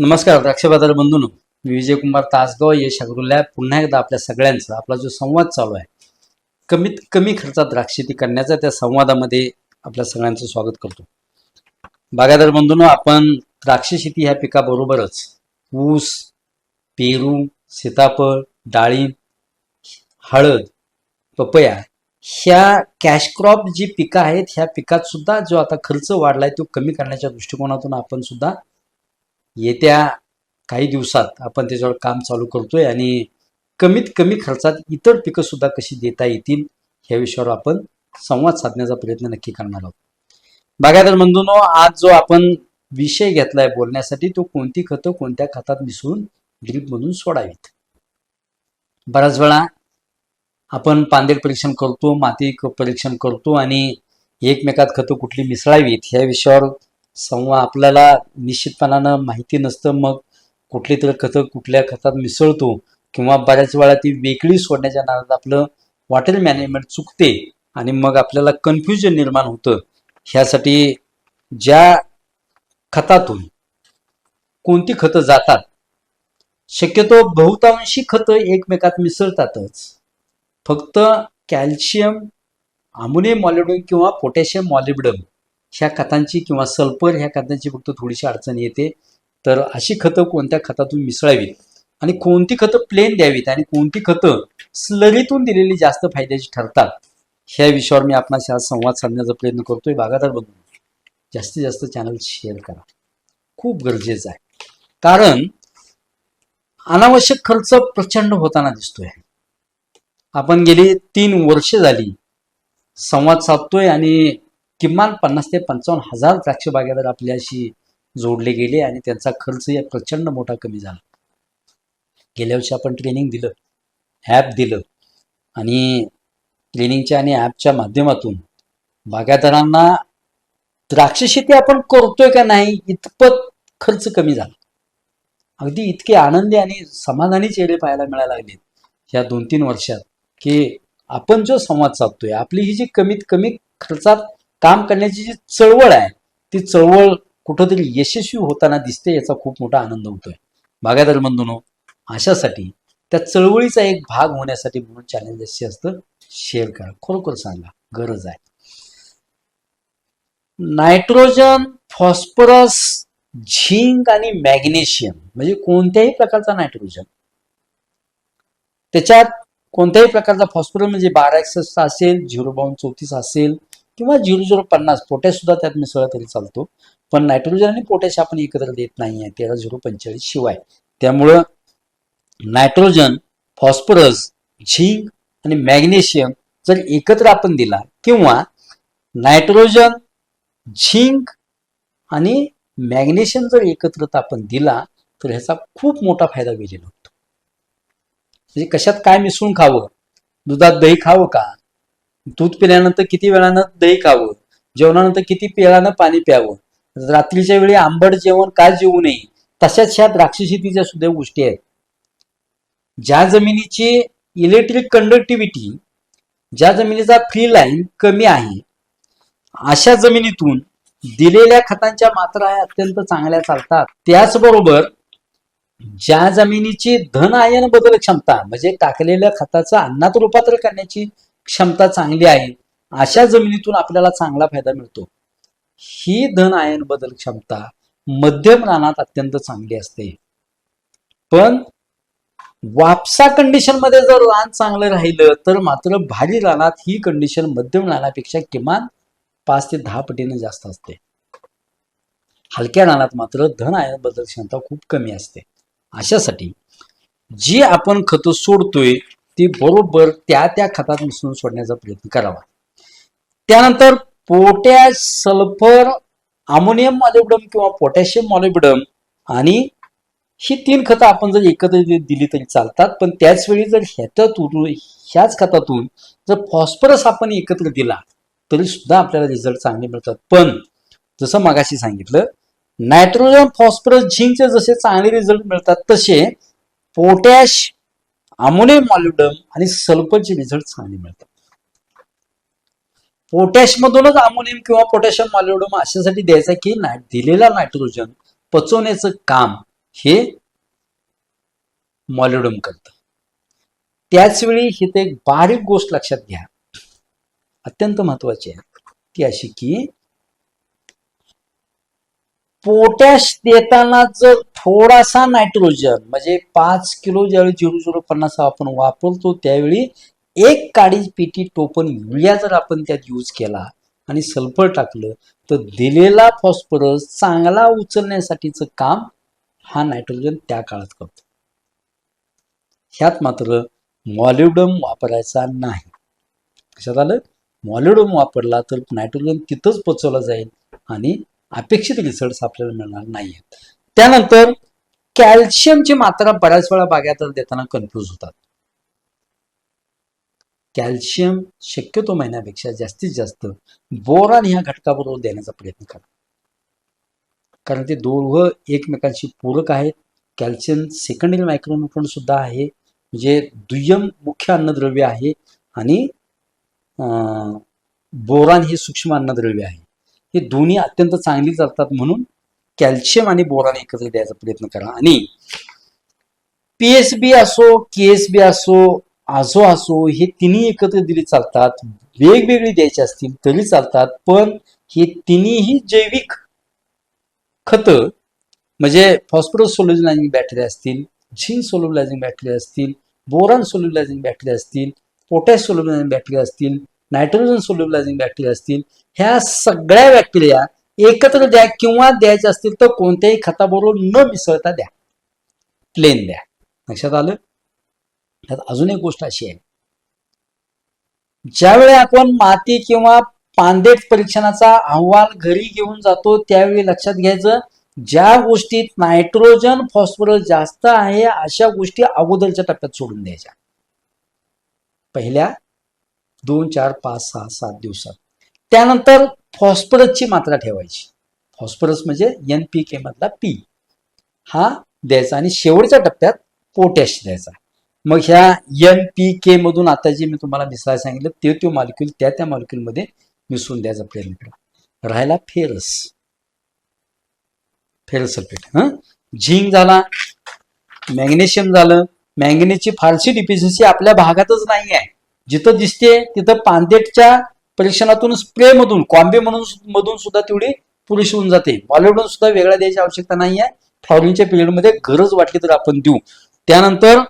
नमस्कार द्राक्ष बाजार बंधून. मी विजयकुमार तासगाव यश अग्रुल्या पुन्हा एकदा आपल्या सगळ्यांचा आपला जो संवाद चालू आहे कमीत कमी खर्चात द्राक्षेती करण्याचा त्या संवादामध्ये आपल्या सगळ्यांचं स्वागत करतो. बागायदार बंधून आपण द्राक्ष शेती ह्या पिकाबरोबरच ऊस पेरू सीताफळ डाळिंब हळद पपया ह्या कॅश क्रॉप जी पिकं आहेत ह्या पिकात सुद्धा जो आता खर्च वाढलाय तो कमी करण्याच्या दृष्टिकोनातून आपण सुद्धा येत्या काही दिवसात आपण त्याच्यावर काम चालू करतोय आणि कमीत कमी खर्चात इतर पिकं सुद्धा कशी देता येतील ह्या विषयावर आपण संवाद साधण्याचा प्रयत्न नक्की करणार आहोत. बागायदार बंधूनो आज जो आपण विषय घेतलाय बोलण्यासाठी तो कोणती खतं कोणत्या खतात मिसळून ड्रीपमधून सोडावीत? बऱ्याच वेळा आपण पांदेर परीक्षण करतो माती परीक्षण करतो आणि एकमेकात खतं कुठली मिसळावीत ह्या विषयावर संवाद आपल्याला निश्चितपणानं माहिती नसतं मग कुठली तर खतं कुठल्या खतात मिसळतो किंवा बऱ्याच वेळा ती वेगळी सोडण्याच्या नादात आपलं वॉटर मॅनेजमेंट चुकते आणि मग आपल्याला कन्फ्युजन निर्माण होतं. ह्यासाठी ज्या खतातून कोणती खतं जातात शक्यतो बहुतांशी खतं एकमेकात मिसळतातच. फक्त कॅल्शियम अमोनियम मॉलिबडम किंवा पोटॅशियम मॉलिबडम ह्या खतांची किंवा सल्फर ह्या खतांची फक्त थोडीशी अडचण येते. तर अशी खतं कोणत्या खतातून मिसळावीत? आणि कोणती खतं प्लेन द्यावीत? आणि कोणती खतं स्लरीतून दिलेली जास्त फायद्याची ठरतात? ह्या विषयावर मी आपणाशी आज संवाद साधण्याचा प्रयत्न करतोय. बागादार बघून जास्तीत जास्त चॅनल शेअर करा. खूप गरजेचं आहे. कारण अनावश्यक खर्च प्रचंड होताना दिसतोय. आपण गेली तीन वर्ष झाली संवाद साधतोय आणि किमान पन्नास ते पंचावन्न हजार द्राक्ष बागेदार आपल्याशी जोडले गेले आणि त्यांचा खर्च या प्रचंड मोठा कमी झाला. गेल्या वर्षी आपण ट्रेनिंग दिलं ॲप दिलं आणि ट्रेनिंगच्या आणि ॲपच्या माध्यमातून बागायतदारांना द्राक्ष शेती आपण करतोय का नाही इतपत खर्च कमी झाला. अगदी इतके आनंदी आणि समाधानी चेहरे पाहायला मिळायला लागलेत ह्या दोन तीन वर्षात की आपण जो संवाद साधतोय आपली ही जी कमीत कमी खर्चात काम करण्याची जी चळवळ आहे ती चळवळ कुठंतरी यशस्वी होताना दिसते याचा खूप मोठा आनंद होतोय. बागायदार बंधूनो अशासाठी त्या चळवळीचा एक भाग होण्यासाठी म्हणून चॅनल जशी असतं शेअर करा. खरोखर सांगा गरज आहे. नायट्रोजन फॉस्फरस झिंक आणि मॅग्नेशियम म्हणजे कोणत्याही प्रकारचा नायट्रोजन त्याच्यात कोणत्याही प्रकारचा फॉस्फरस म्हणजे बारा एकसष्ट असेल झिरो बावन्न चौतीस असेल किंवा झिरो झिरो पन्नास पोटॅश सुद्धा त्यात मिसळला तरी चालतो. पण नायट्रोजन आणि पोटॅश आपण एकत्र देत नाही आहे तेरा झिरो पंचेचाळीस शिवाय. त्यामुळं नायट्रोजन फॉस्फरस झिंक आणि मॅग्नेशियम जर एकत्र आपण दिला किंवा नायट्रोजन झिंक आणि मॅग्नेशियम जर एकत्र आपण दिला तर ह्याचा खूप मोठा फायदा गेलेला होतो. म्हणजे कशात काय मिसळून खावं? दुधात दही खावं का? दूध पिल्यानंतर किती वेळानं दही खावं? जेवणानंतर किती वेळानं पाणी प्यावं? रात्रीच्या वेळी आंबट जेवण का जेवू नये? तशाच ह्या द्राक्ष शेतीच्या सुद्धा गोष्टी आहेत. ज्या जमिनीची इलेक्ट्रिक कंडक्टिव्हिटी ज्या जमिनीचा फ्री लाईन कमी आहे अशा जमिनीतून दिलेल्या खतांच्या मात्रा अत्यंत चांगल्या चालतात. त्याचबरोबर ज्या जमिनीची धन आयन बदल क्षमता म्हणजे टाकलेल्या खताचं अन्नात रूपांतर करण्याची क्षमता चांगली आहे अशा जमिनीतून आपल्याला चांगला फायदा मिळतो. ही धन आयन बदल क्षमता मध्यम रानात अत्यंत चांगली असते. पण वापसा कंडिशनमध्ये जर रान चांगलं राहिलं तर मात्र भारी रानात ही कंडिशन मध्यम रानापेक्षा किमान पाच ते दहा पटीने जास्त असते. हलक्या रानात मात्र धन आयन बदल क्षमता खूप कमी असते. अशासाठी जी आपण खतं सोडतोय ती बरोबर त्या त्या खतात मिसळून सोडण्याचा प्रयत्न करावा. त्यानंतर पोटॅश सल्फर अमोनियम मॉलिब्डम किंवा पोटॅशियम मॉलिब्डम आणि ही तीन खतं आपण जर एकत्र दिली तरी चालतात. पण त्याच वेळी जर ह्याच्यातून ह्याच खतातून जर फॉस्फरस आपण एकत्र दिला तरी सुद्धा आपल्याला रिझल्ट चांगले मिळतात. पण जसं मगाशी सांगितलं नायट्रोजन फॉस्फरस झिंकचे जसे चांगले रिझल्ट मिळतात तसे पोटॅश अमोनियम मॉल्युडम आणि सल्फरचे रिझल्ट चांगले मिळतात. पोटॅश मधूनच अमोनियम किंवा पोटॅशियम मॉल्युडम अशासाठी द्यायचा की ना दिलेला नायट्रोजन पचवण्याचं काम हे मॉल्युडम करतं. त्याचवेळी इथे एक बारीक गोष्ट लक्षात घ्या. अत्यंत महत्वाची आहे ती अशी की पोटॅश देताना जर थोडासा नायट्रोजन म्हणजे पाच किलो ज्यावेळी झिरो झिरो पन्नास आपण वापरतो त्यावेळी एक काडी पेटी टोपण युरिया जर आपण त्यात यूज केला आणि सल्फर टाकलं तर दिलेला फॉस्फरस चांगला उचलण्यासाठीचं काम हा नायट्रोजन त्या काळात करतो. ह्यात मात्र मॉलिडम वापरायचा नाही. लक्षात आलं? मॉलिब्डम वापरला तर नायट्रोजन तिथंच पचवला जाईल आणि अपेक्षित रिझल्ट आपल्याला मिळणार नाही त्यानंतर कॅल्शियमची मात्रा बऱ्याच वेळा बागायतर देताना कन्फ्यूज होतात. कॅल्शियम शक्यतो महिन्यापेक्षा जास्तीत जास्त बोरान ह्या घटकाबरोबर देण्याचा प्रयत्न करा. कारण ते दोघं एकमेकांशी पूरक आहेत. कॅल्शियम सेकंडरी मायक्रोन्युट्रॉन सुद्धा आहे. म्हणजे दुय्यम मुख्य अन्नद्रव्य आहे आणि अं, बोरान हे सूक्ष्म अन्नद्रव्य आहे. हे दोन्ही अत्यंत चांगली चालतात म्हणून कॅल्शियम आणि बोरान एकत्र द्यायचा प्रयत्न करा. आणि पीएसबी असो के एस बी असो आझो असो हे तिन्ही एकत्र दिले चालतात वेगवेगळी द्यायची असतील तरी चालतात पण हे तिन्हीही जैविक खत म्हणजे फॉस्फरस सोल्युलायझिंग बॅटरी असतील झिंक सोल्युलायझिंग बॅटरी असतील बोरान सोल्युलायझिंग बॅटरी असतील पोटॅश सोल्युलायझिंग बॅटरी असतील नायट्रोजन सोल्युबलायझिंग बॅक्टेरिया असतील ह्या सगळ्या बॅक्टेरिया एकत्र द्या किंवा द्यायच्या असतील तर कोणत्याही खताबरोबर न मिसळता द्या. प्लेन द्या. लक्षात आलं? त्यात अजून एक गोष्ट अशी आहे. ज्यावेळी आपण माती किंवा पांदेट परीक्षणाचा अहवाल घरी घेऊन जातो त्यावेळी लक्षात घ्यायचं ज्या गोष्टीत नायट्रोजन फॉस्फरस जास्त आहे अशा गोष्टी अगोदरच्या टप्प्यात सोडून द्यायच्या. पहिल्या दोन चार पाच सहा सात दिवसात. त्यानंतर फॉस्फरसची मात्रा ठेवायची. फॉस्फरस म्हणजे एन पी के मधला पी हा द्यायचा आणि शेवटच्या टप्प्यात पोटॅश द्यायचा. मग ह्या एन पी के मधून आता जे मी तुम्हाला मिसळायला सांगितलं ते तो मॉलिक्यूल त्या त्या molecule मिसळून द्यायचा प्रयत्न करा. राहिला फेरस. फेरस सल्फेट हं? झिंक झाला मॅग्नेशियम झालं. मॅंगनीजची फारशी डिफिशियन्सी आपल्या भागातच नाही आहे जिथं दिसते तिथं पांदेटच्या परीक्षणातून स्प्रे मधून कॉम्बे म्हणून मधून सुद्धा तेवढी पुरेशी होऊन जाते. बॉलिवूडून सुद्धा वेगळ्या द्यायची आवश्यकता नाही आहे फ्लॉवरिंगच्या पिरियडमध्ये गरज वाटली तर आपण देऊ. त्यानंतर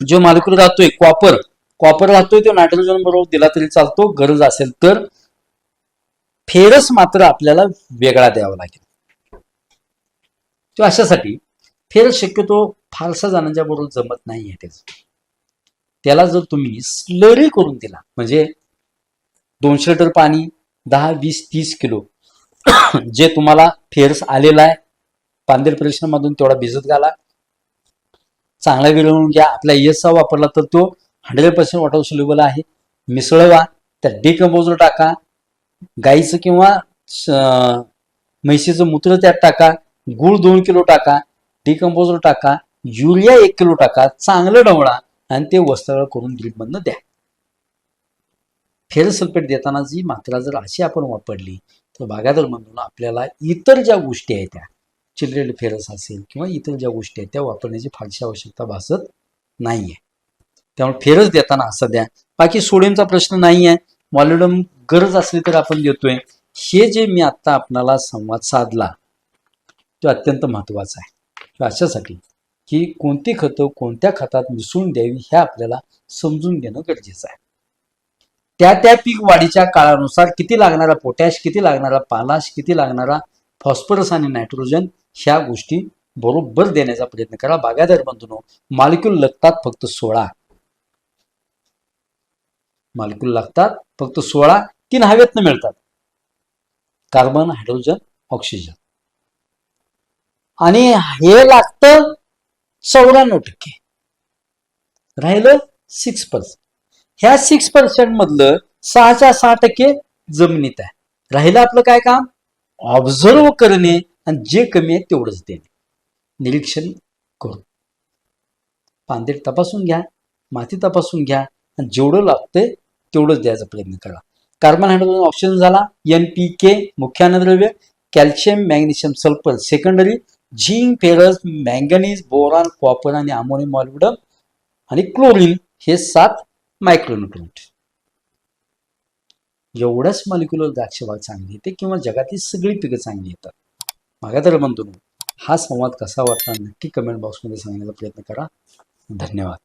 जो मालिक्यूल राहतोय कॉपर कॉपर राहतोय तो नायट्रोजन बरोबर दिला तरी चालतो. गरज असेल तर फेरस मात्र आपल्याला वेगळा द्यावा लागेल. तो अशासाठी फेरस शक्यतो फारसा जणांच्या बरोबर जमत नाही आहे त्याचं. त्याला जर तुम्ही स्लरी करून दिला म्हणजे दोनशे लिटर पाणी दहा वीस तीस किलो जे तुम्हाला फेरस आलेला आहे पांदेर परीक्षणामधून तेवढा भिजत घाला. चांगला विरळून घ्या. आपला ES वापरला तर तो हंड्रेड पर्सेंट वॉटर सोल्युबल आहे. मिसळवा. त्यात डिकम्पोजर टाका. गाईचं किंवा म्हैशीचं मूत्र त्यात टाका. गुळ दोन किलो टाका. डिकंपोजर टाका. युरिया एक किलो टाका. चांगलं डवळा आणि ते वस्त्रळ करून ड्रीपमधनं द्या. फेर सल्फेट देताना जी मात्रा जर अशी आपण वापरली तर बागादर म्हणून आपल्याला इतर ज्या गोष्टी आहेत त्या चिल्ड्रेड फेरस असेल किंवा इतर ज्या गोष्टी आहेत त्या वापरण्याची फारशी आवश्यकता भासत नाहीये. त्यामुळे फेरस देताना असं द्या. बाकी सोडियमचा प्रश्न नाही आहे मॉलिडम गरज असली तर आपण देतोय. हे जे मी आता आपणाला संवाद साधला तो अत्यंत महत्त्वाचा आहे. अशासाठी की कोणती खतं कोणत्या खतात मिसळून द्यावी हे आपल्याला समजून घेणं गरजेचं आहे. त्या त्या पीक वाढीच्या काळानुसार किती लागणारा पोटॅश किती लागणारा पालाश किती लागणारा फॉस्फरस आणि नायट्रोजन ह्या गोष्टी बरोबर देण्याचा प्रयत्न करा. बागायदार बंधूनो मालिक्यूल लागतात फक्त सोळा. मालिक्यूल लागतात फक्त सोळा तीन हवेतनं मिळतात. कार्बन हायड्रोजन ऑक्सिजन आणि हे लागतं चौऱ्याण्णव टक्के. राहिलं सिक्स पर्सेंट ह्या सिक्स पर्सेंट मधलं सहाच्या सहा टक्के जमिनीत आहे. राहिलं आपलं काय काम? ऑब्झर्व करणे आणि जे कमी आहे तेवढंच देणे. निरीक्षण करून. पांदेट तपासून घ्या माती तपासून घ्या आणि जेवढं लागतंय तेवढंच द्यायचा प्रयत्न करा. कार्बन हायड्रोजन ऑप्शन झाला. एन पी के मुख्य अन्नद्रव्य calcium magnesium sulphur secondary zinc ferrous manganese boron copper आणि अमोनियम मॉलिब्डम आणि क्लोरीन हे सात मायक्रोन्युट्रंट एवढ्याच मॉलिक्युलर द्राक्षबाग चांगली येते किंवा जगातील सगळी पिकं चांगली येतात. मागातर म्हणतो हा संवाद कसा वाटला नक्की कमेंट बॉक्समध्ये सांगण्याचा प्रयत्न करा. धन्यवाद.